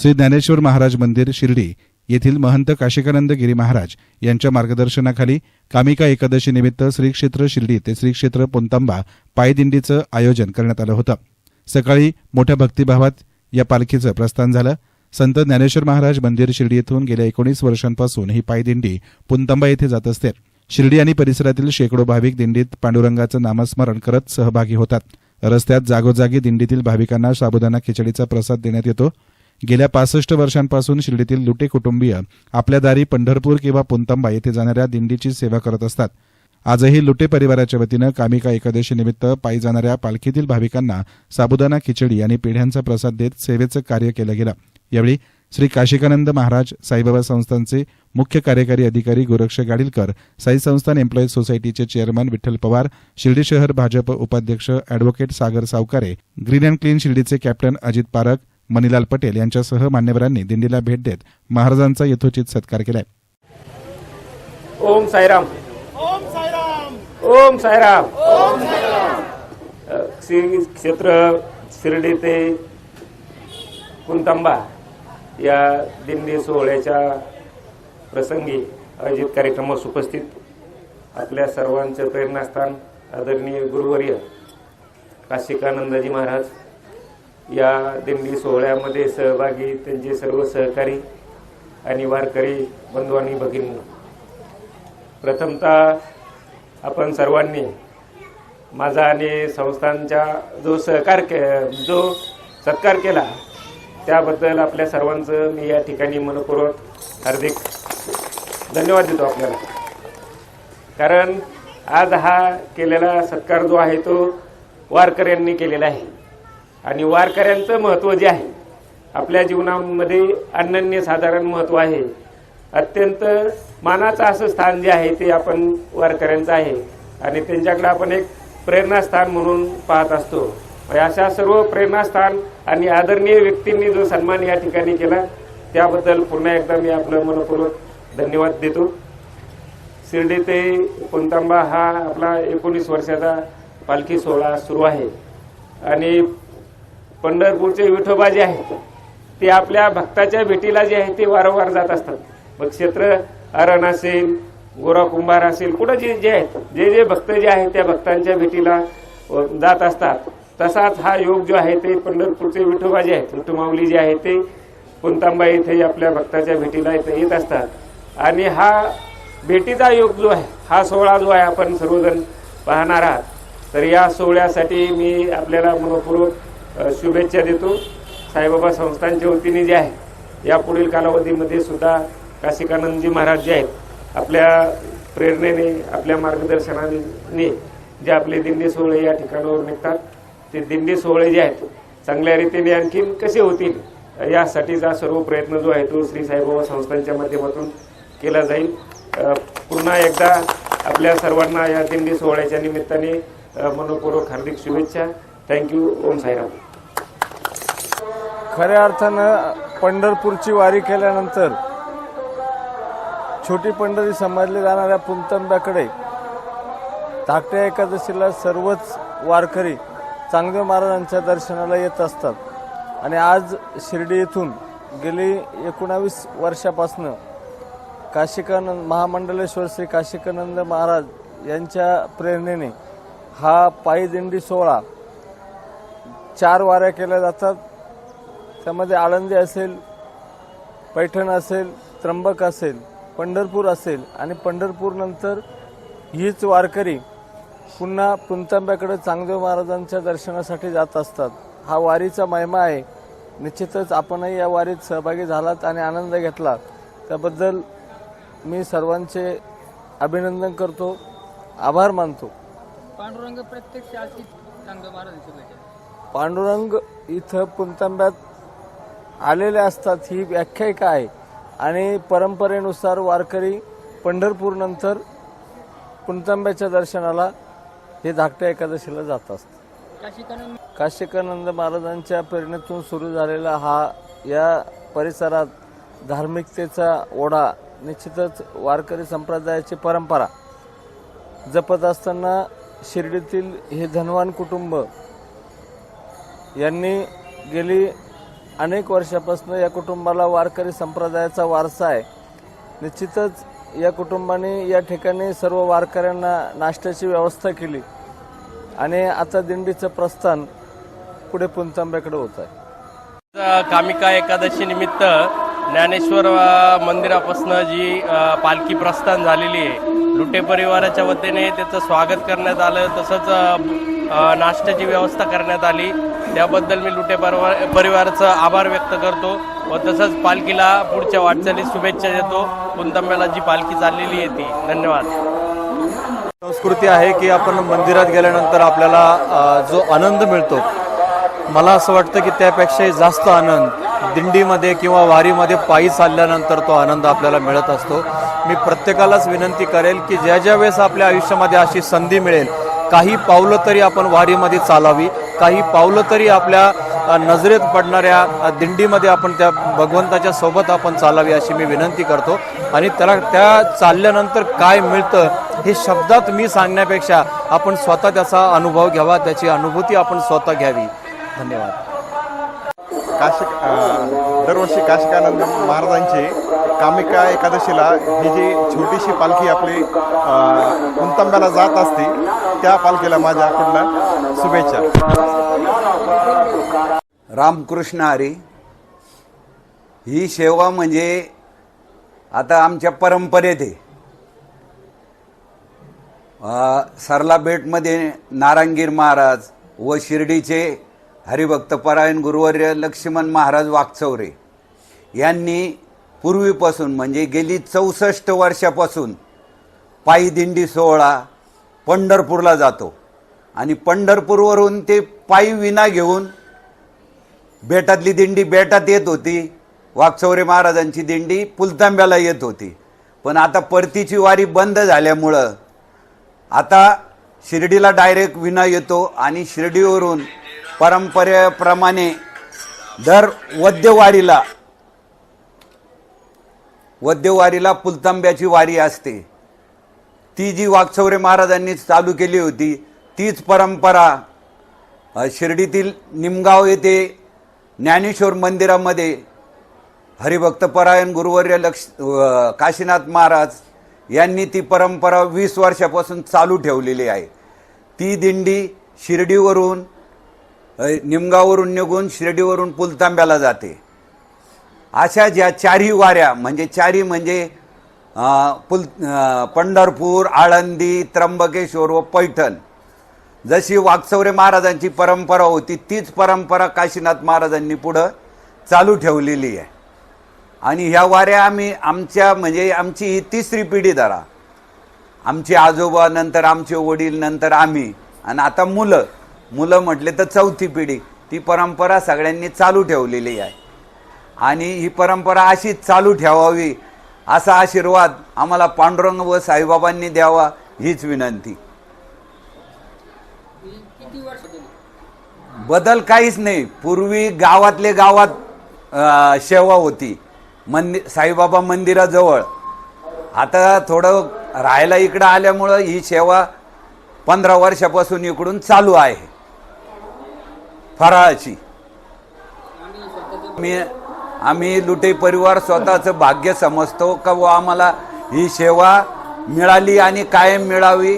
श्री ज्ञानेश्वर महाराज मंदिर शिर्डी येथील महंत काशिकानंद गिरी महाराज यांच्या मार्गदर्शनाखाली कामिका एकादशी निमित्त श्री क्षेत्र शिर्डी ते श्री क्षेत्र पोंतांबा पायदिंडीचं आयोजन करण्यात आलं होतं. सकाळी मोठ्या भक्तिभावात या पालखीचं प्रस्थान झालं. संत ज्ञानेश्वर महाराज मंदिर शिर्डी येथून गेल्या एकोणीस वर्षांपासून ही पायदिंडी पुंतांबा येथे जात असते. शिर्डी आणि परिसरातील शेकडो भाविक दिंडीत पांडुरंगाचं नामस्मरण करत सहभागी होतात. रस्त्यात जागोजागी दिंडीतील भाविकांना साबुदाणा खिचडीचा प्रसाद देण्यात येतो. गेल्या पासष्ट वर्षांपासून शिर्डीतील लुटे कुटुंबीय आपल्या दारी पंढरपूर किंवा पुंतंबा येथे जाणाऱ्या दिंडीची सेवा करत असतात. आजही लुटे परिवाराच्या वतीनं कामिका एकादशी निमित्त पायी जाणाऱ्या पालखीतील भाविकांना साबुदाणा खिचडी आणि पेढ्यांचा प्रसाद देत सेवेचं कार्य केलं गेलं. यावेळी श्री काशिकानंद महाराज साईबाबा संस्थानचे मुख्य कार्यकारी अधिकारी गोरक्ष गाडीलकर साई संस्थान एम्प्लॉईज सोसायटीचे चेअरमन विठ्ठल पवार शिर्डी शहर भाजप उपाध्यक्ष advocate Sagar Savkare green and clean शिर्डीचे captain Ajit Parakh Manilal Patel यांच्यासह मान्यवरांनी दिंडीला भेट देत महाराजांचा यथोचित सत्कार केलाय. ओम साईराम. ओम साईराम. ओम साईराम. श्री क्षेत्र शिर्डी ते कुंतांबा या दिंडी सोहळ्याच्या प्रसंगी आयोजित कार्यक्रमास उपस्थित आपल्या सर्वांचं प्रेरणास्थान आदरणीय गुरुवर्य काशिकानंदजी महाराज या दिंडी सोहळ्यामध्ये सहभागी त्यांचे सर्व सहकारी आणि वारकरी बंधू आणि भगिनी. प्रथमतः आपण सर्वांनी माझा आणि संस्थांचा जो सहकार के जो सत्कार केला त्याबद्दल आपल्या सर्वांचं मी या ठिकाणी मनपूर्वक हार्दिक धन्यवाद देतो आपल्याला. कारण आज हा केलेला सत्कार जो आहे तो वारकऱ्यांनी केलेला आहे. आणि वारकऱ्यांचं महत्त्व जे आहे आपल्या जीवनामध्ये अनन्य साधारण महत्त्व आहे. अत्यंत मानाचं असं स्थान जे आहे ते आपण वारकऱ्यांचं आहे. आणि त्यांच्याकडे आपण एक प्रेरणास्थान म्हणून पाहत असतो. म्हणजे अशा सर्व प्रेरणास्थान आणि आदरणीय व्यक्तींनी जो सन्मान या ठिकाणी केला त्याबद्दल पुन्हा एकदा मी आपलं मनपूर्वक धन्यवाद देतो. शिर्डी ते कोणतांबा हा आपला एकोणीस वर्षाचा पालखी सोहळा सुरू आहे. आणि पंढरपूरचे विठोबा जे आहेत ते आपल्या भक्ताच्या भेटीला जे आहे ते वारंवार जात असतात. मग क्षेत्र अरण असेल गोरा कुंभार असेल कुठं जे जे आहेत जे जे भक्त जे आहेत त्या भक्तांच्या भेटीला जात असतात. तसाच हा योग जो आहे ते पंढरपूरचे विठोबा जे आहेत विठुमाऊली जे आहे ते पुंतांबा येथे आपल्या भक्ताच्या भेटीला इथे येत असतात. आणि हा भेटीचा योग जो आहे हा सोहळा जो आहे आपण सर्वजण पाहणार आहात. तर या सोहळ्यासाठी मी आपल्याला मनपूर्वक शुभेच्छा देतो. साईबाबा संस्थांच्या वतीने जे आहे या पुढील कालावधीमध्ये सुद्धा काशिकानंदजी महाराज जे आहेत आपल्या प्रेरणेने आपल्या मार्गदर्शनाने जे आपले दिंडी सोहळे या ठिकाणावर निघतात. ते दिंडी सोहळे जे आहेत चांगल्या रीतीने आणखीन कसे होतील यासाठीचा सर्व प्रयत्न जो आहे तो श्री साईबाबा संस्थांच्या माध्यमातून केला जाईल. पुन्हा एकदा आपल्या सर्वांना या दिंडी सोहळ्याच्या निमित्ताने अ, मनपूर्वक हार्दिक शुभेच्छा. Thank you Om Sairam. खऱ्या अर्थानं पंढरपूरची वारी केल्यानंतर छोटी पंढरी समजली जाणाऱ्या पुंतंब्याकडे धाकट्या एकादशीला सर्वच वारकरी चांगदेव महाराजांच्या दर्शनाला येत असतात. आणि आज शिर्डी येथून गेली एकोणावीस वर्षापासनं काशिकानंद महामंडलेश्वर श्री काशिकानंद महाराज यांच्या प्रेरणेने हा पायी दिंडी सोहळा चार वाऱ्या केल्या जातात. त्यामध्ये आळंदी असेल पैठण असेल त्र्यंबक असेल पंढरपूर असेल आणि पंढरपूरनंतर हीच वारकरी पुन्हा पुंतांब्याकडे चांगदेव महाराजांच्या दर्शनासाठी जात असतात. हा वारीचा महिमा आहे. निश्चितच आपणही या वारीत सहभागी झालात आणि आनंद घेतला त्याबद्दल मी सर्वांचे अभिनंदन करतो. आभार मानतो. पांडुरंग प्रत्यक्ष पांडुरंग इथं पुंतांब्यात आलेले असतात ही व्याख्यायिका आहे. आणि परंपरेनुसार वारकरी पंढरपूरनंतर पुंतांब्याच्या दर्शनाला हे धाकट्या एकादशीला जात असत काशिकानंद महाराजांच्या प्रेरणेतून सुरू झालेला हा या परिसरात धार्मिकतेचा ओढा निश्चितच वारकरी संप्रदायाची परंपरा. जपत असताना शिर्डीतील हे धनवान कुटुंब यांनी गेली अनेक वर्षापासून या कुटुंबाला वारकरी संप्रदायाचा वारसा आहे. निश्चितच या कुटुंबाने या ठिकाणी सर्व वारकऱ्यांना नाश्त्याची व्यवस्था केली आणि आता दिंडीचं प्रस्थान पुढे पुणतांब्याकडे होत आहे. कामिका एकादशी निमित्त ज्ञानेश्वर मंदिरापासनं मंदिरापासून जी पालखी प्रस्थान झालेली आहे लुटे परिवाराच्या वतीने त्याचं स्वागत करण्यात आलं तसंच नाश्त्याची व्यवस्था करण्यात आली. त्याबद्दल मी लुटे परिवार परिवाराचं आभार व्यक्त करतो व तसंच पालखीला पुढच्या वाटचालीस शुभेच्छा देतो. पुणतांब्याला जी पालखी चाललेली आहे ती. धन्यवाद. संस्कृती आहे की आपण मंदिरात गेल्यानंतर आपल्याला जो आनंद मिळतो. मला असं वाटतं की त्यापेक्षाही जास्त आनंद दिंडीमध्ये किंवा वारीमध्ये पायी चालल्यानंतर तो आनंद आपल्याला मिळत असतो. मी प्रत्येकालाच विनंती करेल की ज्या ज्या वेळेस आपल्या आयुष्यामध्ये अशी संधी मिळेल काही पावलं तरी आपण वारीमध्ये चालावी काही पावलं तरी आपल्या नजरेत पडणाऱ्या दिंडीमध्ये आपण त्या भगवंताच्या सोबत आपण चालावी अशी मी विनंती करतो. आणि त्याला त्या चालल्यानंतर काय मिळतं हे शब्दात मी सांगण्यापेक्षा आपण स्वतः त्याचा अनुभव घ्यावा त्याची अनुभूती आपण स्वतः घ्यावी. धन्यवाद. काशिक दरवर्षी काशिकानंद महाराजांची कामिका एकादशीला ही जी छोटीशी पालखी आपली कुंतंब्याला जात असते त्या पालखीला माझ्याकडनं शुभेच्छा. रामकृष्ण हरी ही सेवा म्हणजे आता आमच्या परंपरेत आहे. सरला बेटमध्ये नारायणगीर महाराज व शिर्डीचे हरिभक्त परायण गुरुवर्य लक्ष्मण महाराज वागचौरे यांनी पूर्वीपासून म्हणजे गेली चौसष्ट वर्षापासून पायी दिंडी सोहळा पंढरपूरला जातो. आणि पंढरपूरवरून ते पायी विना घेऊन बेटातली दिंडी बेटात येत होती. वागचौरे महाराजांची दिंडी पुलतांब्याला येत होती. पण आता परतीची वारी बंद झाल्यामुळं आता शिर्डीला डायरेक्ट विना येतो आणि शिर्डीवरून परंपरेप्रमाणे दर वद्यवारीला वद्यवारीला पुलतांब्याची वारी असते. ती जी वागचौरे महाराजांनी चालू केली होती तीच परंपरा शिर्डीतील निमगाव येथे ज्ञानेश्वर मंदिरामध्ये हरिभक्तपरायण गुरुवर्य लक्ष काशीनाथ महाराज यांनी ती परंपरा वीस वर्षापासून चालू ठेवलेली आहे. ती दिंडी शिर्डीवरून निमगावरून निघून शिर्डीवरून पुलतांब्याला जाते. अशा ज्या चारही वाऱ्या म्हणजे चारी म्हणजे पुल पंढरपूर आळंदी त्र्यंबकेश्वर व पैठण. जशी वागचौरे महाराजांची परंपरा होती तीच परंपरा काशीनाथ महाराजांनी पुढं चालू ठेवलेली आहे. आणि ह्या वाऱ्या आम्ही आमच्या म्हणजे आमची ही तिसरी पिढी धरा. आमचे आजोबा नंतर आमचे वडील नंतर आम्ही. आणि आता मुलं. मुलं म्हटले तर चौथी पिढी ती परंपरा सगळ्यांनी चालू ठेवलेली आहे. आणि ही परंपरा अशीच चालू ठेवावी असा आशीर्वाद आम्हाला पांडुरंग व साईबाबांनी द्यावा हीच विनंती. बदल काहीच नाही. पूर्वी गावातले गावात सेवा होती. मंदिर साईबाबा मंदिराजवळ. आता थोडं राहायला इकडं आल्यामुळं ही सेवा पंधरा वर्षापासून इकडून चालू आहे. फराळाची. मी आम्ही लुटे परिवार स्वतःचं भाग्य समजतो का व आम्हाला ही सेवा मिळाली आणि कायम मिळावी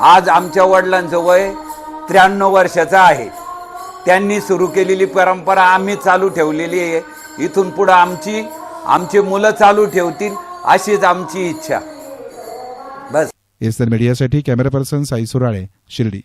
आज आमच्या वडिलांचं वय त्र्याण्णव वर्षाचं आहे. त्यांनी सुरू केलेली परंपरा आम्ही चालू ठेवलेली आहे. इथून पुढं आमची आमची मुलं चालू ठेवतील अशीच आमची इच्छा. बस. एस मीडियासाठी कॅमेरा पर्सन साई सुराळे शिर्डी.